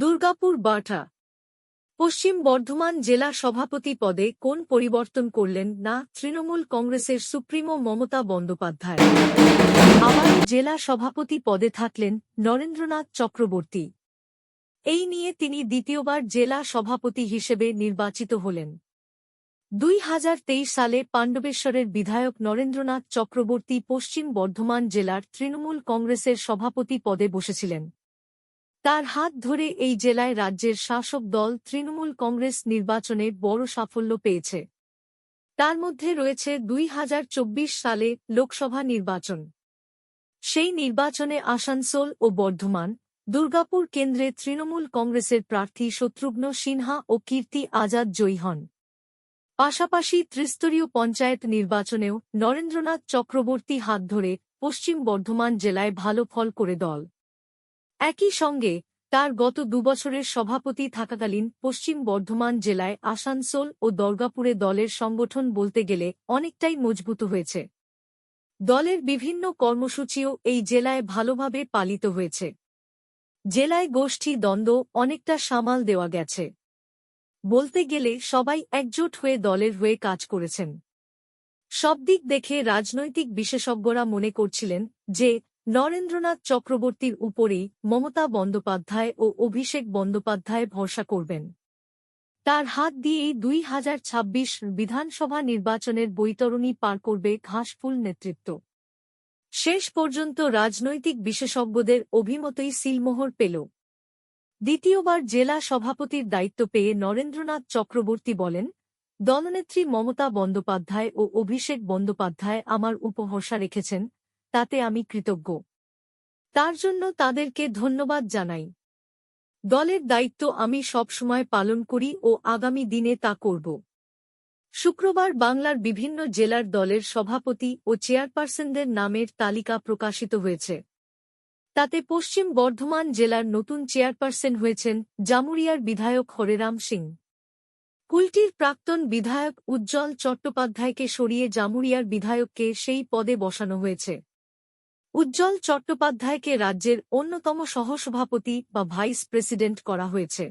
দুর্গাপুর বাটা পশ্চিম বর্ধমান জেলা সভাপতি পদে কোন পরিবর্তন করলেন না তৃণমূল কংগ্রেসের সুপ্রিমো মমতা বন্দ্যোপাধ্যায়? আবার জেলা সভাপতি পদে থাকলেন নরেন্দ্রনাথ চক্রবর্তী। এই নিয়ে তিনি দ্বিতীয়বার জেলা সভাপতি হিসেবে নির্বাচিত হলেন। দুই হাজার তেইশ সালে পাণ্ডবেশ্বরের বিধায়ক নরেন্দ্রনাথ চক্রবর্তী পশ্চিম বর্ধমান জেলার তৃণমূল কংগ্রেসের সভাপতি পদে বসেছিলেন। তার হাত ধরে এই জেলায় রাজ্যের শাসক দল তৃণমূল কংগ্রেস নির্বাচনে বড় সাফল্য পেয়েছে। তার মধ্যে রয়েছে দুই হাজার চব্বিশ সালে লোকসভা নির্বাচন। সেই নির্বাচনে আসানসোল ও বর্ধমান, দুর্গাপুর কেন্দ্রে তৃণমূল কংগ্রেসের প্রার্থী শত্রুঘ্ন সিনহা ও কীর্তি আজাদ জয়ী হন। পাশাপাশি ত্রিস্তরীয় পঞ্চায়েত নির্বাচনেও নরেন্দ্রনাথ চক্রবর্তী হাত ধরে পশ্চিম বর্ধমান জেলায় ভালো ফল করে দল। একই সঙ্গে, তার গত দুবছরের সভাপতি থাকাকালীন পশ্চিম বর্ধমান জেলায় আসানসোল ও দর্গাপুরে দলের সংগঠন বলতে গেলে অনেকটাই মজবুত হয়েছে। দলের বিভিন্ন কর্মসূচিও এই জেলায় ভালোভাবে পালিত হয়েছে। জেলায় গোষ্ঠী দ্বন্দ্ব অনেকটা সামাল দেওয়া গেছে। বলতে গেলে সবাই একজোট হয়ে দলের হয়ে কাজ করেছেন। সব দিক দেখে রাজনৈতিক বিশেষজ্ঞরা মনে করছিলেন যে নরেন্দ্রনাথ চক্রবর্তীর উপরেই মমতা বন্দ্যোপাধ্যায় ও অভিষেক বন্দ্যোপাধ্যায় ভরসা করবেন। তার হাত দিয়েই দুই হাজার ছাব্বিশ বিধানসভা নির্বাচনের বৈতরণী পার করবে ঘাসফুল নেতৃত্ব। শেষ পর্যন্ত রাজনৈতিক বিশেষজ্ঞদের অভিমতই সিলমোহর পেল। দ্বিতীয়বার জেলা সভাপতির দায়িত্ব পেয়ে নরেন্দ্রনাথ চক্রবর্তী বলেন, দলনেত্রী মমতা বন্দ্যোপাধ্যায় ও অভিষেক বন্দ্যোপাধ্যায় আমার উপহর্ষা রেখেছেন তাতে আমি কৃতজ্ঞ। তার জন্য তাদেরকে ধন্যবাদ জানাই। দলের দায়িত্ব আমি সবসময় পালন করি ও আগামী দিনে তা করব। শুক্রবার বাংলার বিভিন্ন জেলার দলের সভাপতি ও চেয়ারপারসনদের নামের তালিকা প্রকাশিত হয়েছে। তাতে পশ্চিম বর্ধমান জেলার নতুন চেয়ারপারসন হয়েছেন জামুরিয়ার বিধায়ক হরেরাম সিং। কুলটির প্রাক্তন বিধায়ক উজ্জ্বল চট্টোপাধ্যায়কে সরিয়ে জামুরিয়ার বিধায়ককে সেই পদে বসানো হয়েছে। উজ্জ্বল চট্টোপাধ্যায়কে রাজ্যের অন্যতম সহসভাপতি বা ভাইস প্রেসিডেন্ট করা হয়েছে।